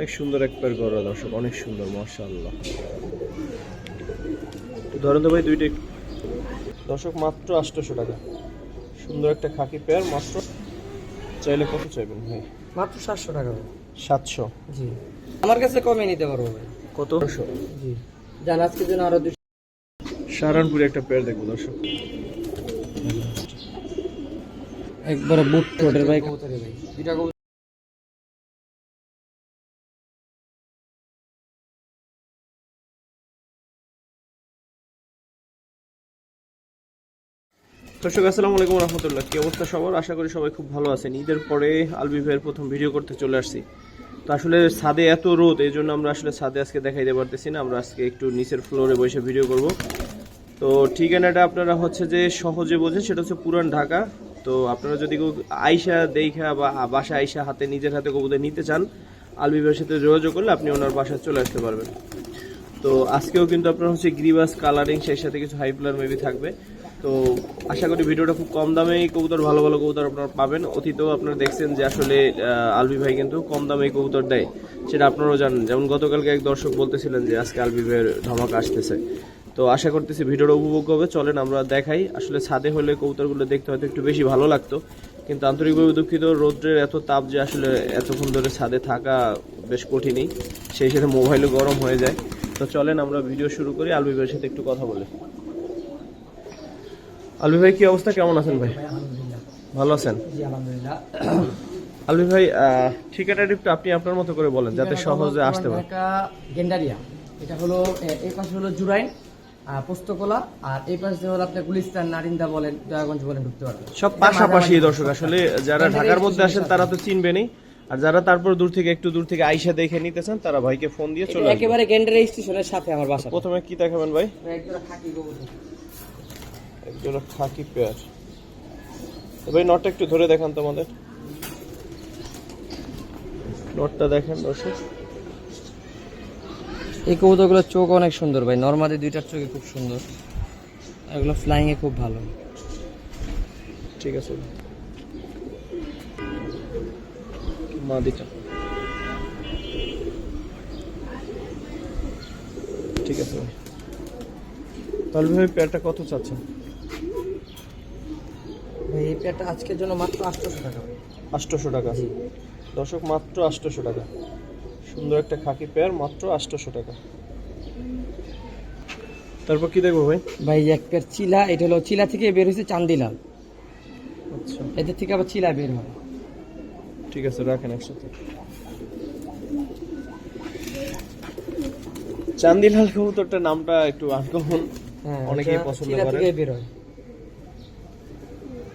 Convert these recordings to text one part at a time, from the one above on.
অনেক সুন্দর এক পেয়ার গররা দর্শক অনেক সুন্দর মাশাআল্লাহ। তো ধরেন তো ভাই দুইটা দর্শক মাত্র আটশোশো টাকা। সুন্দর একটা খাকি পেয়ার মাত্র চাইলে কত চাইবেন ভাই? মাত্র সাতশো টাকা সাতশো? জি। আমার কাছে কমে নিতে পারব ভাই। কত? জি। জান আজকের জন্য আরও দুশো। সাহারানপুরে একটা পেয়ার দেখব দর্শক। একবারে বুট ঠোঁটের ভাই। কবুতরের ভাই। দুইটা দর্শক, আসসালামু আলাইকুম রহমতুল্লাহ। কি অবস্থা সবার? আশা করি সবাই খুব ভালো আছেন। ঈদের পরে আলবি ভাইয়ের প্রথম ভিডিও করতে চলে আসছি। তো আসলে ছাদে এত রোদ, এই জন্য আমরা আসলে ছাদে আজকে দেখাইতে পারতেছি না। আমরা আজকে একটু নিচের ফ্লোরে বসে ভিডিও করব। তো ঠিকানাটা আপনারা হচ্ছে যে সহজে বোঝেন, সেটা হচ্ছে পুরান ঢাকা। তো আপনারা যদি আইসা দেখা বা বাসা আইসা হাতে, নিজের হাতে কবুতর নিতে চান, আলবি ভাইয়ের সাথে যোগাযোগ করলে আপনি ওনার বাসায় চলে আসতে পারবেন। তো আজকেও কিন্তু আপনার হচ্ছে গ্রিবাস, কালারিং, সেই সাথে কিছু হাই প্লার মেবি থাকবে। তো আশা করি ভিডিওটা খুব কম দামেই কবুতর, ভালো ভালো কবুতর আপনারা পাবেন। অতীতেও আপনারা দেখছেন যে আসলে আলবি ভাই কিন্তু কম দামে কবুতর দেয়। সেটা আপনারাও জানেন। যেমন গতকালকে এক দর্শক বলতেছিলেন যে আজকে আলবি ভাইয়ের ধমাকা আসতেছে। তো আশা করতেছি ভিডিওটা উপভোগ হবে চলেন আমরা দেখাই। আসলে ছাদে হলে কবুতরগুলো দেখতে হয়তো একটু বেশি ভালো লাগতো। কিন্তু আন্তরিকভাবে দুঃখিত রৌদ্রের এত তাপ যে আসলে এতক্ষণ ধরে ছাদে থাকা বেশ কঠিনই। সেই সাথে মোবাইলও গরম হয়ে যায়। তো চলেন আমরা ভিডিও শুরু করি। আলবি ভাইয়ের সাথে একটু কথা বলে। আলবি ভাই কি অবস্থা? কেমন আছেন ভাই? ভালো আছেন? আলবি ভাই আহ, ঠিকানাটা আপনি আপনার মতো করে বলেন যাতে সহজে আসতে পারে। গেন্ডারিয়া। এটা হলো এই পাশে হলো জুরাইন পোস্তকলা আর এই পাশে হলো আপনার গুলিস্তান নারিন্দা বলেন দয়াগঞ্জ বলেন ঢুকতে পারবেন সব পাশাপাশি দর্শক আসলে যারা ঢাকার মধ্যে আসেন তারা তো চিনবেনই। আর যারা তারপর দূর থেকে একটু দূর থেকে আইসা দেখে নিতে চান তারা ভাইকে ফোন দিয়ে চলে একেবারে গেন্ডারিয়া স্টেশনের সাথে আমার বাসা। প্রথমে কি দেখাবেন ভাই? খাকি একজন খাকি পেয়ার। ভাই নটটা একটু ধরে দেখান তোমাদের। নটটা দেখেন দর্শক। এই কবুতরগুলোর চোখ অনেক সুন্দর ভাই। নর্মালি দুইটার চোখে খুব সুন্দর। এগুলো ফ্লাইং এ খুব ভালো। ঠিক আছে। মাদিটা। ঠিক আছে। ভাই তাহলে ভাই পেয়ারটা কত চাচ্ছেন? এই পেয়ারটা আজকের জন্য মাত্র আটশোশো টাকা আটশোশো টাকা। দর্শক মাত্র আটশোশো টাকা। সুন্দর একটা খাকি পেয়ার মাত্র আটশোশো টাকা। তারপর কি দেখব ভাই? ভাই এক পেয়ার চিলা এটা হলো চিলা থেকে বের হয়েছে চান্দিলাল আচ্ছা। এদের থেকে আবার চিলা বের হয়। ঠিক আছে রাখেন একসাথে। চান্দিলাল কবুতরটার নামটা একটু আনকমন হ্যাঁ অনেকেই পছন্দ করে। বের হয়।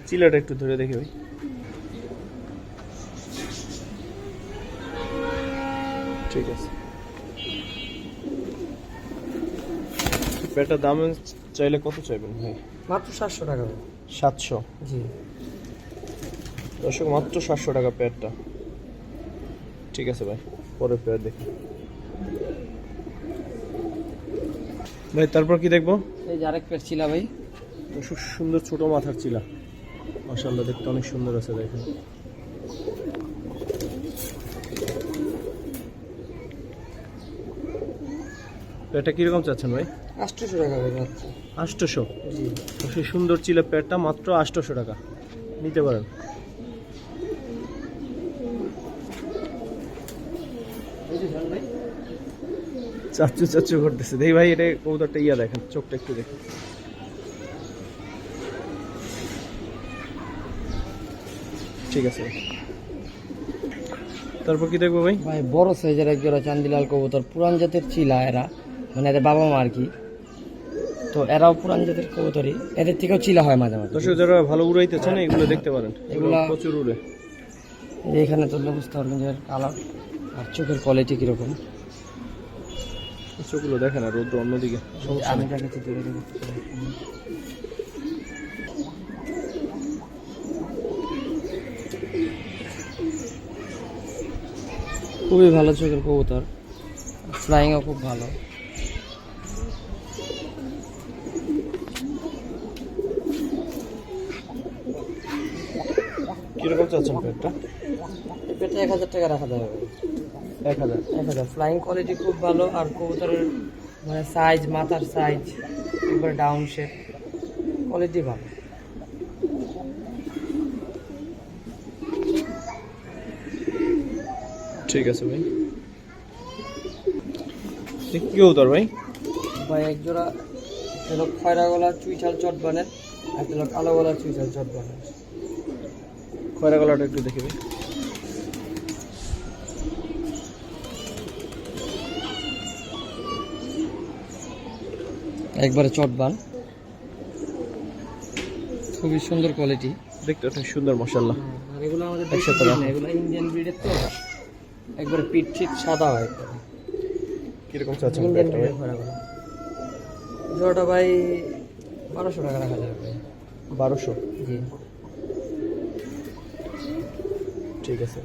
চিলাটা একটু ধরে দেখি ভাই। ঠিক আছে। পেটার দাম চাইলে কত চাইবেন ভাই? মাত্র সাতশো টাকা সাতশো? জি। দর্শক মাত্র সাতশো টাকা পেয়ারটা ঠিক আছে ভাই পরে পেয়ার দেখি। ভাই তারপর কি দেখব? এই যে আরেক পেয়ার চিলা ভাই। খুব সুন্দর ছোট মাথার চিলা। মাশাল্লাহ দেখতে অনেক সুন্দর আছে দেখেন। এটা কীরকম চাচ্ছেন ভাই? আটশোশো টাকা ভাই আটশোশো? সেই সুন্দর চিলা প্যাডটা মাত্র আটশোশো টাকা। নিতে পারেন। চাচ্চু চাচ্চু করতেছে। দেখি ভাই এটা কবুতরটা ইয়া দেখেন চোখটা একটু দেখেন। ঠিক আছে। তারপর কি দেখব ভাই? ভাই বড় সাইজের এক জোড়া চান্দিলাল কবুতর পুরান জাতের চিলা এরা। মানে এদের বাবা মা আর কি। তো এরাও পুরান জাতের কবুতরই। এদের থেকেও চিলা হয় মাঝে মাঝে। দর্শক যারা ভালো উড়াইতে চান এগুলো দেখতে পারেন। এগুলো প্রচুর উড়ে। এখানে তো বুঝতে পারবেন যে কালার আর চোখের কোয়ালিটি কীরকম। চোখগুলো দেখেন আর রোদ্র অন্যদিকে। আমি দেখাচ্ছি। খুবই ভালো চোখের কবুতর। ফ্লাইংও খুব ভালো। কীরকম চাচ্ছেন প্যাডটা এই পেটে এক হাজার টাকা রাখা যাবে। এক হাজার? এক হাজার। ফ্লাইং কোয়ালিটি খুব ভালো আর কবুতরের মানে সাইজ মাথার সাইজ একবার ডাউন শেপ কোয়ালিটি ভালো। ঠিক আছে ভাই। কি কবুতর ভাই? ভাই এক জোড়া হলো খয়রা গলা চুইঠাল চট বানের আর হলো কালো গলা চুইঠাল চট বানের খয়রা গলাটা একটু দেখি ভাই। একবারে চট বান। খুবই সুন্দর কোয়ালিটি দেখতে অনেক সুন্দর মশাল্লাহ আর এগুলো আমাদের একসাথে এগুলো ইন্ডিয়ান ব্রিডের তো। একবারে পিঠ ঠিক সাদা হয়। কীরকম চাচ্ছেন ব্রিডের জোড়াটা ভাই বারোশো টাকা রাখা যাবে বারোশো? জি। ঠিক আছে।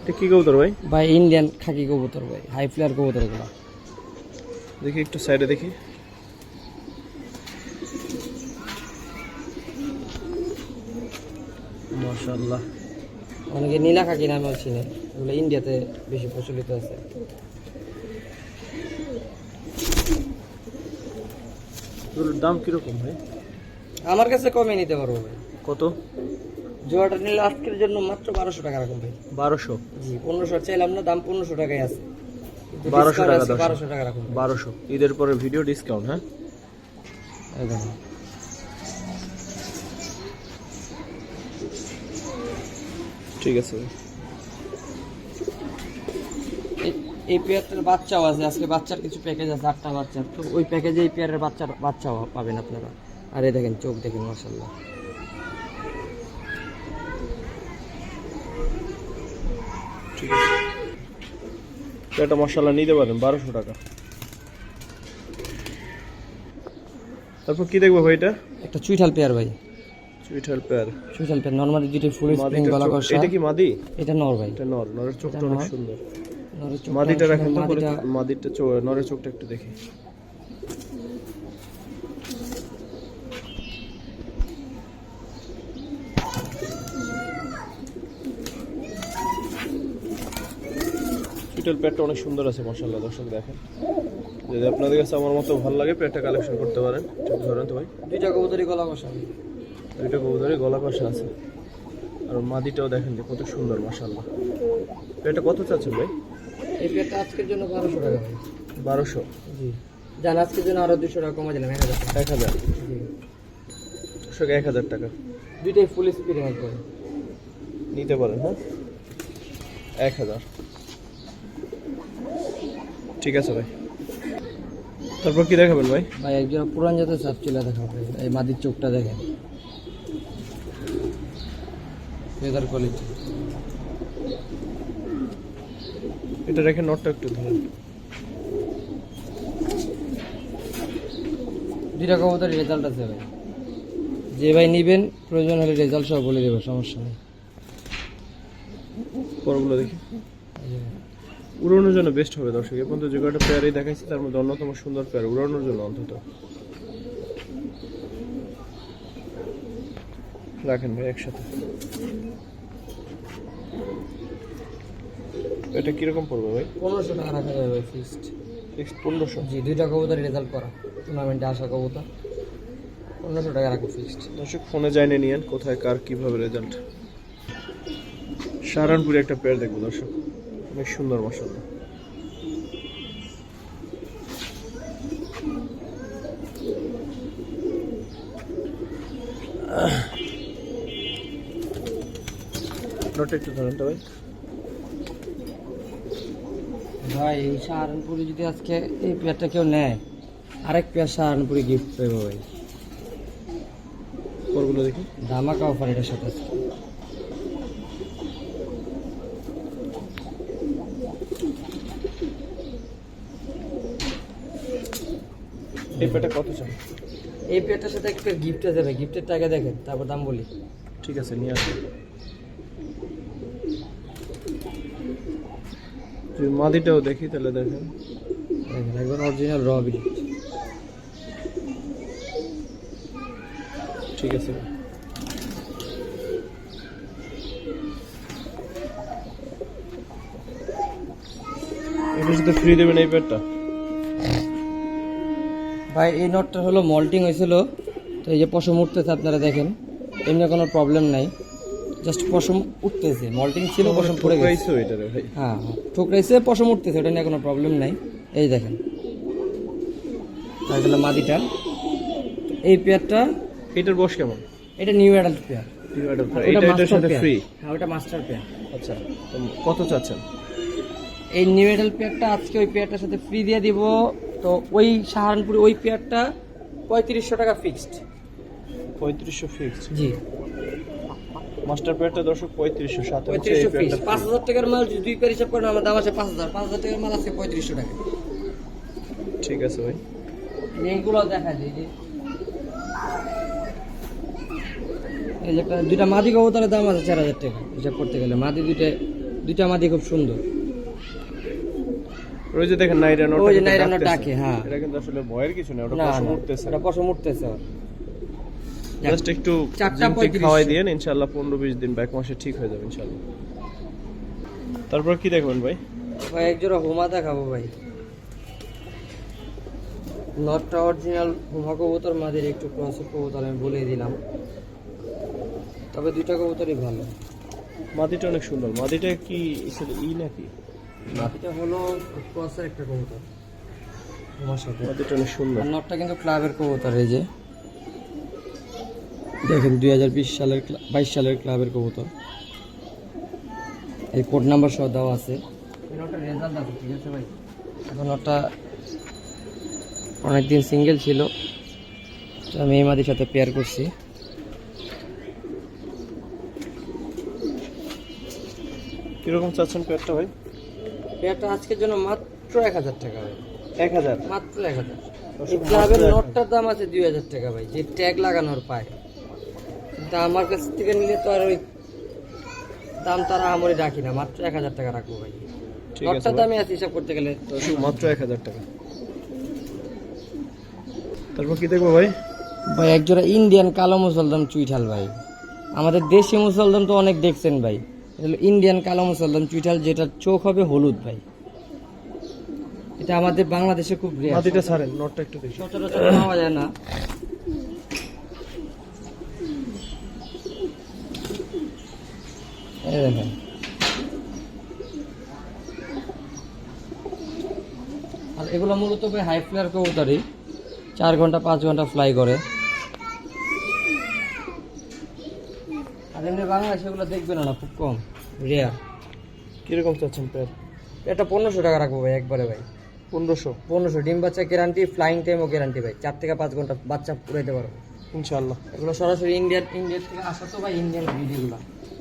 এটা কি কবুতর ভাই? ভাই ইন্ডিয়ান খাকি কবুতর ভাই হাই ফ্লেয়ার কবুতর এগুলো। দেখি একটু সাইডে দেখি। মাশাআল্লাহ। অনেকে নীলা খাকি নামেও চিনে এগুলো ইন্ডিয়াতে বেশি প্রচলিত আছে। এগুলোর দাম কীরকম ভাই? আমার কাছে কমে নিতে পারব ভাই। কত? জোড়াটা নিলে আজকের জন্য মাত্র বারোশো টাকা রাখুন ভাই। বারোশো? জি পনেরোশো চাইলাম না দাম পনেরোশো টাকাই আছে। বারোশো টাকা বারোশো টাকা রাখুন বারোশো। ঈদের পরে ভিডিও ডিসকাউন্ট হ্যাঁ? একদম ঠিক আছে। এই- পেয়ারটার বাচ্চাও আছে আজকে বাচ্চার কিছু প্যাকেজ আছে আটটা বাচ্চার। তো ওই প্যাকেজে এই পেয়ারের বাচ্চার বাচ্চাও পাবেন আপনারা। আর এই দেখেন চোখ দেখেন মাসাল্লাহ ঠিক আছে। এটা মশলা নিতে পারেন বারোশো টাকা। তারপর কি দেখব ভাই এটা? একটা চুইঠাল পেয়ার ভাই। নর্মালি দুইটা ফুল স্প্রিং গলা চোখ- কষা এটা কি মাদি? এটা নর ভাই। এটা নর নরের চোখটা অনেক সুন্দর। নরের চোখটা মাদিটা রাখেন তো পরে মাদিটা নরের চোখটা একটু দেখি। অনেক সুন্দর আছে মশাল্লা দর্শক দেখেন। যদি আপনাদের কাছে আমার মতো ভালো লাগে পেটটা কালেকশন করতে পারেন। চোখ ধরেন তো ভাই। দুইটা গলা দুইটা কবুতরে গলা কষা আছে। আর মাদিটাও দেখেন যে কত সুন্দর মাশাল্লাহ এটা কত চাচ্ছেন ভাই? এই পেয়ারটা আজকের জন্য বারোশো টাকা। বারোশো? জি। জান আজকের জন্য আরও দুশো টাকা কমে দিলাম এক হাজার টাকা। এক হাজার? জি। এক হাজার টাকা। দুইটাই ফুল স্পিড একবার নিতে পারেন হ্যাঁ? এক হাজার। ঠিক আছে ভাই। তারপর কি দেখাবেন ভাই? ভাই একজন পুরান জাতের সাপ চলে দেখা ভাই এই মাদির চোখটা দেখেন। ফেদার কোয়ালিটি এটা রেখে নটটা একটু ধরেন। দুইটা কবুতর রেজাল্ট আছে ভাই। যে ভাই নিবেন প্রয়োজন হলে রেজাল্ট সব বলে দেবে সমস্যা নেই। পরগুলো দেখি। উড়ানোর জন্য বেস্ট হবে দর্শক। এ পর্যন্ত যে কয়টা পেয়ারই দেখাইছি তার মধ্যে অন্যতম সুন্দর পেয়ার উড়ানোর জন্য অন্তত। রাখেন ভাই একসাথে। এটা কীরকম পড়বে ভাই? পনেরোশো টাকা রাখা যাবে ভাই ফিক্সড ফিক্সড পনেরোশো? জি দুইটা কবুতর রেজাল্ট করা। টুর্নামেন্টে আসা কবুতর। পনেরোশো টাকা রাখো ফিক্সড দর্শক ফোনে জানিয়ে নিয়েন কোথায় কার কীভাবে রেজাল্ট সাহারানপুরে একটা পেয়ার দেখব দর্শক। অনেক সুন্দর মশাল্লা একটু ধরেন তো ভাই। ভাই এই সাহারানপুরে যদি আজকে এই পেয়ারটা কেউ নেয় আরেক পেয়ার সাহারানপুরে গিফট পাবো ভাই। পরগুলো দেখি। ধামাকা অফার এটার সাথে। এই পেয়ারটা কত এই পেয়ারটার সাথে একটা গিফট আছে ভাই গিফটের টাকা দেখেন তারপর দাম বলি। ঠিক আছে নিয়ে আসুন মাদিটাও দেখি তাহলে দেখেন। একদম অরিজিনাল রবি ঠিক আছে। ফ্রি দেবেন এই ভাই এই নটটা হলো মল্টিং হয়েছিল তো এই যে পশু মুহূর্তে আপনারা দেখেন এমনি কোনো প্রবলেম নাই। জাস্ট পশম উঠতেছে। মল্টিং ছিল পশম পড়ে গেছে। হ্যাঁ হ্যাঁ। ঠোকরাইছে পশম উঠতেছে ওটা নিয়ে কোনো প্রবলেম নাই। এই দেখেন। আর গেল মাদিটা। এই পেয়ারটা এটার বয়স কেমন? এটা নিউ অ্যাডাল্ট পেয়ার। এটা এটার সাথে ফ্রি হ্যাঁ ওটা মাস্টার পেয়ার। আচ্ছা তো কত চাচ্ছেন? এই নিউ অ্যাডাল্ট পেয়ারটা আজকে ওই পেয়ারটার সাথে ফ্রি দিয়ে দিব। তো ওই সাহারানপুরে ওই পেয়ারটা পঁয়ত্রিশশো টাকা ফিক্সড পঁয়ত্রিশশো ফিক্স জি। মাস্টার প্যাডটা দর্শক পঁয়ত্রিশশো সাথে পঁয়ত্রিশশো প্যাডটা পাঁচ হাজার টাকার মাল যদি দুই পেয়ার হিসাব করেন আমার দাম আছে পাঁচ হাজার। পাঁচ হাজার টাকার মাল আছে পঁয়ত্রিশশো টাকা। ঠিক আছে ভাই। এইগুলো দেখা যায় যে। এই যে একটা দুইটা মাদি কবুতরের দাম আছে চার হাজার টাকা হিসাব করতে গেলে। মাদি দুইটা দুইটা মাদি খুব সুন্দর। ওই যে দেখেন নাইরা নোট ওই যে নাইরা নোট ডাকে, হ্যাঁ। এটা কিন্তু আসলে ভয়ের কিছু না ওটা পশম উঠতেছে। ওটা পশম উঠতেছে। জাস্ট একটু জিমটি খাওয়াই দিয়েন ইনশাআল্লাহ পনেরো বিশ দিন ব্যাক মাসে ঠিক হয়ে যাবে ইনশাআল্লাহ। তারপর কি দেখবেন ভাই? ভাই এক জোড়া হুমা দেখাবো ভাই। নটটা অরিজিনাল হুমা কবুতর মাদের একটু ক্রস কবুতর আমি বলে দিলাম। তবে দুইটা কবুতরই ভালো। মাদিটা অনেক সুন্দর। মাদিটা কি ই নাকি? মাদিটা হলো ক্রসের একটা কবুতর। হুমার সাথে। মাদিটা অনেক সুন্দর। নটটা কিন্তু ক্লাবের কবুতর এই যে। দেখেন দুই হাজার বিশ সালের বাইশ সালের ক্লাবের কবুতর। এই কোড নাম্বার সহ দেওয়া আছে। রেজাল্ট আছে ঠিক এখন ওটা অনেকদিন সিঙ্গেল ছিল। তো আমি এই মাদির সাথে পেয়ার করছি। কীরকম চাচ্ছেন পেয়ারটা ভাই? পেয়ারটা আজকের জন্য মাত্র এক হাজার টাকা ভাই। এক হাজার? মাত্র এক হাজার। ক্লাবের নটটার দাম আছে দুই হাজার টাকা ভাই যে ট্যাগ লাগানোর পায়। কিন্তু আমার কাছ থেকে নিলে তো আর ওই দাম তারা আমরে রাখি না মাত্র এক হাজার টাকা রাখব ভাই। দামে আছে হিসাব করতে গেলে। মাত্র এক হাজার টাকা। তারপর কি দেখব ভাই? ভাই একজোড়া ইন্ডিয়ান কালো মুসলদাম চুইঠাল ভাই। আমাদের দেশি মুসলদাম তো অনেক দেখছেন ভাই। এটা ইন্ডিয়ান কালো মুসলদাম চুইঠাল যেটা চোখ হবে হলুদ ভাই। এটা আমাদের বাংলাদেশে খুব রেয়ার ছাড়েন নোটটা একটু দেখি। সচরাচর পাওয়া যায় না। এই দেখেন আর এগুলো মূলত ভাই হাই ফ্লায়ার কবুতরই চার ঘণ্টা পাঁচ ঘণ্টা ফ্লাই করে। আর এমনি বাংলাদেশে এগুলো দেখবেন না খুব কম রেয়ার কীরকম চাচ্ছেন প্যাড এটা পনেরোশো টাকা রাখব ভাই একবারে ভাই। পনেরোশো? পনেরোশো ডিম বাচ্চা গ্যারান্টি ফ্লাইং টাইমও গ্যারান্টি ভাই। চার থেকে পাঁচ ঘণ্টা বাচ্চা উড়াইতে পারব। ইনশাআল্লাহ। এগুলো সরাসরি ইন্ডিয়ান ইন্ডিয়া থেকে আসা তো ভাই ইন্ডিয়ান ভিডিওগুলো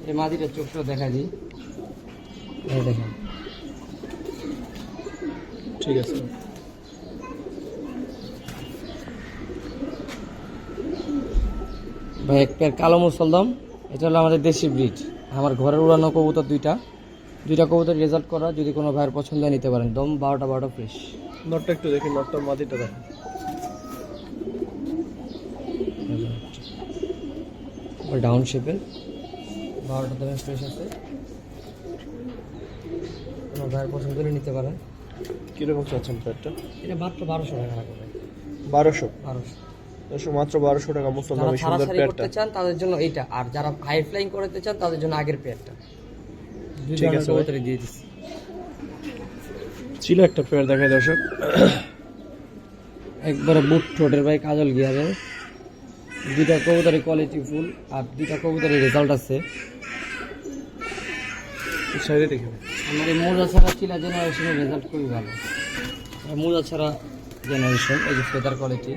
এই মাদিটা চোখটাও দেখা দিই। এই দেখেন। ঠিক আছে। ভাই এক পেয়ার কালো মুসলদম এটা হলো আমাদের দেশি ব্রিড। আমার ঘরের উড়ানো কবুতর দুইটা। দুইটা কবুতর রেজাল্ট করা যদি কোনো ভাইয়ের পছন্দ হয় নিতে পারেন। দম বারোটা বারোটা ফ্রেশ নোটটা একটু দেখি নোটটা মাদিটা দেখেন। ডাউন শেপের বারোটা দামে ফ্রেশ আছে। ভাইয়ের পছন্দ হলে নিতে পারেন। কীরকম চাচ্ছেন প্যাডটা? এটা মাত্র বারোশো টাকা ভাই বারোশো? বারোশো। দর্শক মাত্র বারোশো টাকা মুসলমান সুন্দর চান তাদের জন্য এইটা। আর যারা হাই ফ্লাইং করতে চান তাদের জন্য আগের পেয়ারটা ঠিক আছে। দিয়ে দিচ্ছি। ছিল একটা পেয়ার দেখায় দর্শক। একবারে বুট ঠোঁটের ভাই কাজল গিয়ারে দুইটা কবুতরের কোয়ালিটি ফুল আর দুইটা কবুতরের রেজাল্ট আছে। সাইডে দেখে আমার এই মোজা ছাড়া চিলা জেনারেশনের রেজাল্ট খুবই ভালো। মোজা ছাড়া জেনারেশন এই যে ফেদার কোয়ালিটি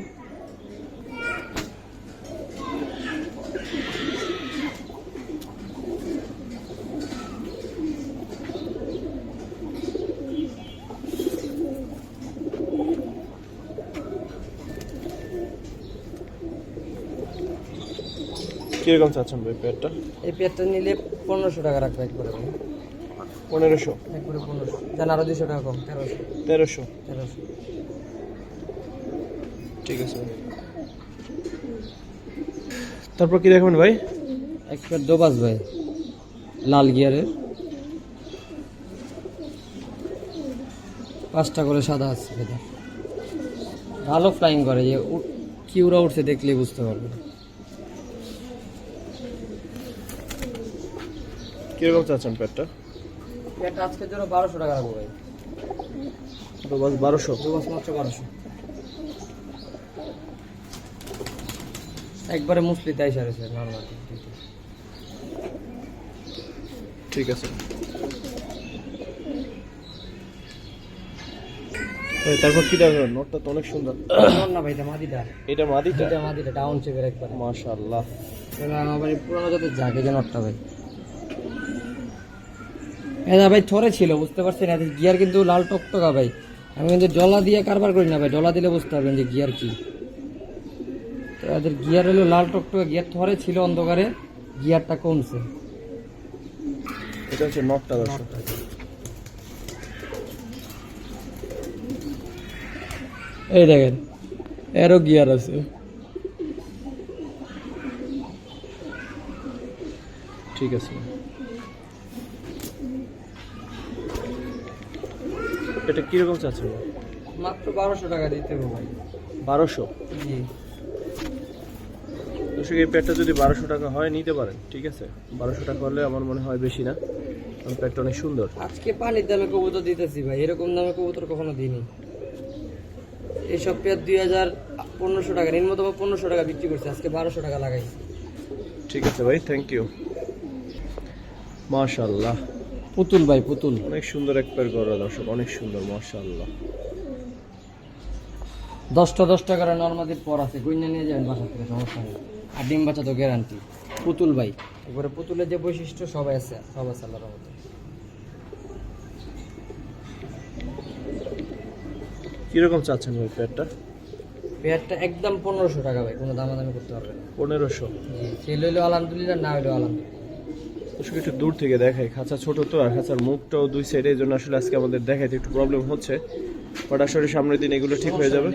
কীরকম চাচ্ছেন ভাই পেয়ারটা? এই পেয়ারটা নিলে পনেরোশো টাকা রাখবে একবারে ভাই। পনেরোশো। একবারে পনেরোশো। জান আরও দুশো টাকা কম তেরোশো। তেরোশো। তেরোশো। ঠিক আছে তারপর কি দেখবেন ভাই? একবার দোবাস ভাই লাল গিয়ারের। পাঁচটা করে সাদা আছে ফেদার ভালো ফ্লাইং করে যে কি উড়া উঠছে দেখলে বুঝতে পারবে কীরকম চাচ্ছেন প্যাটটা এটা আজকের জন্য বারোশো টাকা রাখব ভাই। বারোশো। মাত্র বারোশো। একবারে মুসলি তাই সারেছে নর্মাল ঠিক আছে। তারপর কি দেখাবেন? নোটটা তো অনেক সুন্দর। না ভাই এটা মাদিটা। এটা মাদিটা? এটা মাদিটা ডাউন চেপের একবারে। মাশাআল্লাহ। আমার পুরোনো যাতে জাগে যে নোটটা ভাই। এটা ভাই থরে ছিল বুঝতে পারছেন? এদের গিয়ার কিন্তু লাল টকটকা ভাই। আমি কিন্তু জলা দিয়ে কারবার করি না ভাই জলা দিলে বুঝতে পারবেন যে গিয়ার কি। তো এদের গিয়ার হলো লাল টকটকা গিয়ার থরে ছিল অন্ধকারে গিয়ারটা কমছে। এটা হচ্ছে নটটা এই দেখেন এরও গিয়ার আছে। ঠিক আছে। এটা কীরকম চাচ্ছেন? মাত্র বারোশো টাকা দিতে হবে ভাই। বারোশো? জি। দর্শক এই প্যাডটা যদি বারোশো টাকা হয় নিতে পারেন ঠিক আছে? বারোশো টাকা হলে আমার মনে হয় বেশি না। কারণ প্যাডটা অনেক সুন্দর। আজকে পানির দামে কবুতর দিতেছি ভাই এরকম দামে কবুতর কখনো দিইনি। এইসব পেয়ার দুই হাজার পনেরোশো টাকা নিম্নতম পনেরোশো টাকা বিক্রি করছে আজকে বারোশো টাকা লাগাই ঠিক আছে ভাই থ্যাংক ইউ মাশাল্লাহ পুতুল ভাই পুতুল। অনেক সুন্দর এক পেয়ার গড়া দর্শক অনেক সুন্দর মাশাল্লাহ দশটা দশ টাকার নর্মাদির পর আছে গুইনা নিয়ে যাবেন বাসা থেকে সমস্যা নেই। আর ডিম বাচ্চা তো গ্যারান্টি পুতুল ভাই এবারে পুতুলের যে বৈশিষ্ট্য সবাই আছে সব আছে আল্লাহর রহমতে। কীরকম চাচ্ছেন ভাই প্যাডটা পেয়ারটা একদম পনেরোশো টাকা ভাই কোনো দামাদামি করতে পারবে না। পনেরোশো? সেল হইলেও আলহামদুলিল্লাহ না হইলেও আলহামদুলিল্লাহ। দর্শক একটু দূর থেকে দেখাই খাঁচা ছোট তো আর খাঁচার মুখটাও দুই সাইডে এই জন্য আসলে আজকে আমাদের দেখাইতে একটু প্রবলেম হচ্ছে। বাট আসলে সামনের দিন এগুলো ঠিক হয়ে যাবে।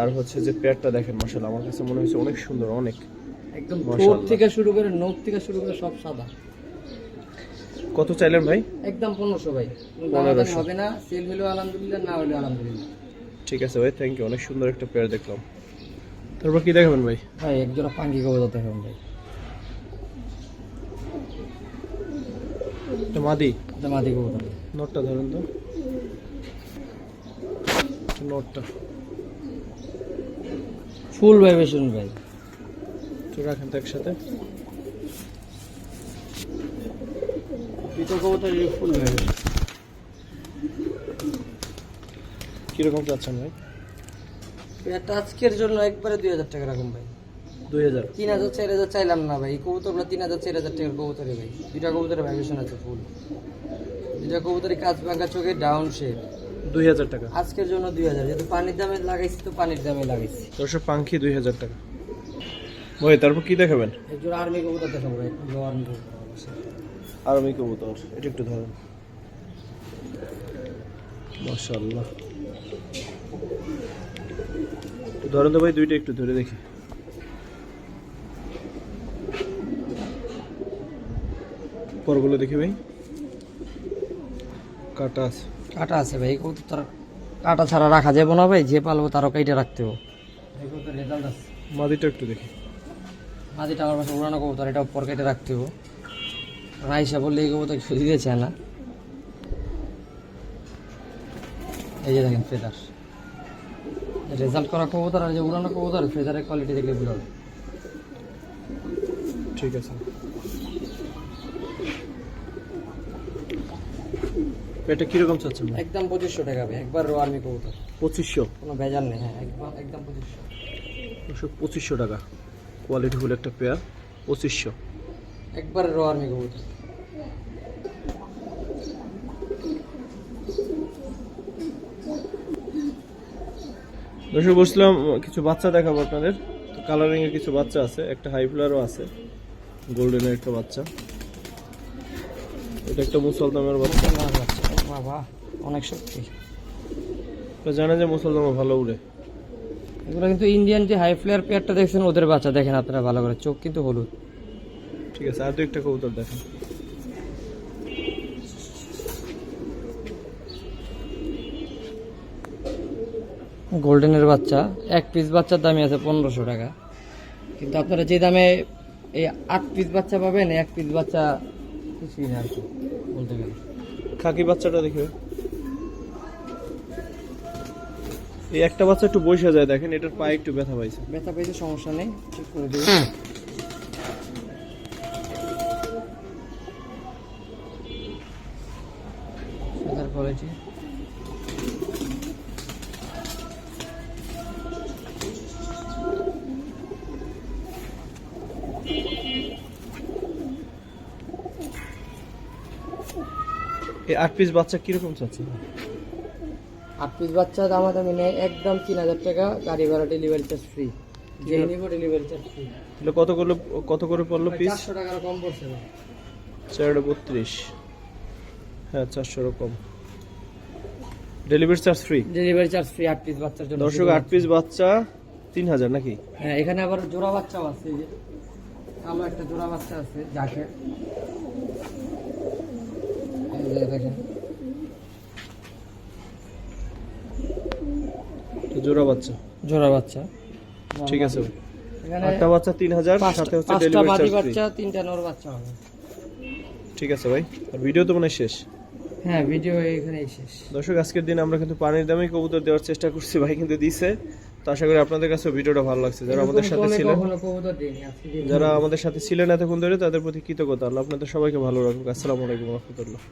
আর হচ্ছে যে পেয়ারটা দেখেন মাসাল আমার কাছে মনে হয়েছে অনেক সুন্দর অনেক। একদম ঠোঁট থেকে শুরু করে নখ থেকে শুরু করে সব সাদা। কত চাইলেন ভাই? একদম পনেরোশো ভাই। কোনো 1500 হবে না সেল আলহামদুলিল্লাহ না আলহামদুলিল্লাহ। ঠিক আছে ভাই থ্যাংক ইউ অনেক সুন্দর একটা পেয়ার দেখলাম। তারপর কি দেখাবেন ভাই? ভাই একজোড়া পাঙ্গি কবুতর দেখুন ভাই। এটা মাদি? এটা মাদি কবুতর। নোটটা ধরেন তো। নোটটা। ফুল ভাইবেশন ভাই। তো রাখেন তো একসাথে। পিতো কবুতর ফুল ভাইবেশন কীরকম চাচ্ছেন ভাই? এটা আজকের জন্য একবারে দুই হাজার টাকা রাখুন ভাই। দুই হাজার। তিন হাজার চার হাজার চাইলাম না ভাই কবুতরগুলো তিন হাজার চার হাজার টাকার কবুতরে ভাই। দুইটা কবুতরের ভাইবেশন আছে ফুল দুইটা কবুতরের কাজ ভাঙা চোখে ডাউন শেপ দুই হাজার টাকা। আজকের জন্য দুই হাজার। যেহেতু পানির দামে লাগাইছি তো পানির দামে লাগাইছি। দর্শক পাঙ্খি দুই হাজার টাকা। ভাই তারপর কি দেখাবেন? একজন আর্মি কবুতর দেখাবো ভাই আর্মি কবুতর। অবশ্যই। আর আমি কবুতর এটা একটু ধরেন। মাশাআল্লাহ। ধরেন তো ভাই দুইটা একটু ধরে দেখি। পরগুলো দেখি ভাই। কাটা আছে। কাটা আছে ভাই কবুতর তার কাটা ছাড়া রাখা যাবে না ভাই যে পালবো তারও কাইটে রাখতে হবে। রেজাল্ট আছে মাদিটা একটু দেখি। মাঝিটা আমার পাশে উড়ানো কবুতর এটা পর কেটে রাখতে হবে। রাইসা বললে এই কবুতর খেতে দিয়েছে না। এই যে দেখেন ফেদার। রেজাল্ট করা কবুতর আর যে উড়ানো কবুতর ফেদারের কোয়ালিটি দেখলে বুঝা ঠিক আছে। এটা কীরকম চাচ্ছেন একদম পঁচিশশো টাকা ভাই একবার রো আর্মি কবুতর। পঁচিশশো? কোনো ভেজাল নেই হ্যাঁ একদম একদম পঁচিশশো। পঁচিশশো টাকা। কোয়ালিটি ফুল একটা পেয়ার পঁচিশশো। একবার রো আর্মি কবুতর। দর্শক বসলাম কিছু বাচ্চা দেখাবো আপনাদের। এর কিছু বাচ্চা আছে একটা হাই ফ্লারও আছে গোল্ডেনের একটা বাচ্চা। এটা একটা মুসলদামের বাচ্চা বাবা অনেক শক্তি। তো জানে যে মুসলদামা ভালো উড়ে। এগুলো কিন্তু ইন্ডিয়ান যে হাই ফ্লেয়ার পেয়ারটা দেখছেন ওদের বাচ্চা দেখেন আপনারা ভালো করে। চোখ কিন্তু হলুদ। ঠিক আছে আর দু একটা কবুতর দেখেন। গোল্ডেনের বাচ্চা এক পিস বাচ্চার দামই আছে পনেরোশো টাকা। কিন্তু আপনারা যে দামে এই আট পিস বাচ্চা পাবেন এক পিস বাচ্চা কিছুই না বলতে গেলে। খাকি বাচ্চাটা দেখবে। এই একটা বাচ্চা একটু বসে যায় দেখেন এটার পায়ে একটু ব্যথা পাইছে। ব্যথা পাইছে সমস্যা নেই ঠিক করে দেবো। এই আট পিস বাচ্চা কীরকম চাচ্ছে আট পিস বাচ্চা দাম দামি নেই একদম তিন হাজার টাকা গাড়ি ভাড়া ডেলিভারি চার্জ ফ্রি যে নিব ডেলিভারি চার্জ ফ্রি তাহলে কত করল কত করে পড়ল পিস চারশো টাকার কম পড়ছে না চারটা বত্রিশ। হ্যাঁ চারশো রকম delivery charge free delivery charge free আট পিস বাচ্চার জন্য দর্শক আট পিস বাচ্চা তিন হাজার নাকি? হ্যাঁ এখানে আবার জোড়া বাচ্চাও আছে যে। কালো একটা জোড়া বাচ্চা আছে যাকে। দেখেন জোড়া বাচ্চা। জোড়া বাচ্চা। ঠিক আছে আটটা বাচ্চা তিন হাজার সাথে হচ্ছে ডেলিভারি বাদি চার্জ ফ্রি বাচ্চা তিনটা নর বাচ্চা হবে। ঠিক আছে ভাই। ভিডিও তো মনে শেষ। হ্যাঁ ভিডিও এখানেই শেষ। দর্শক আজকের দিন আমরা কিন্তু পানির দামে কবুতর দেওয়ার চেষ্টা করছি ভাই কিন্তু দিছে। তো আশা করি আপনাদের কাছে ভিডিওটা ভালো লাগছে। যারা আমাদের সাথে ছিলেন যারা আমাদের সাথে ছিলেন এতক্ষণ ধরে তাদের প্রতি কৃতজ্ঞতা। আল্লাহ আপনাদের সবাইকে ভালো রাখুক। আসসালামু আলাইকুম রহমতুল্লাহ।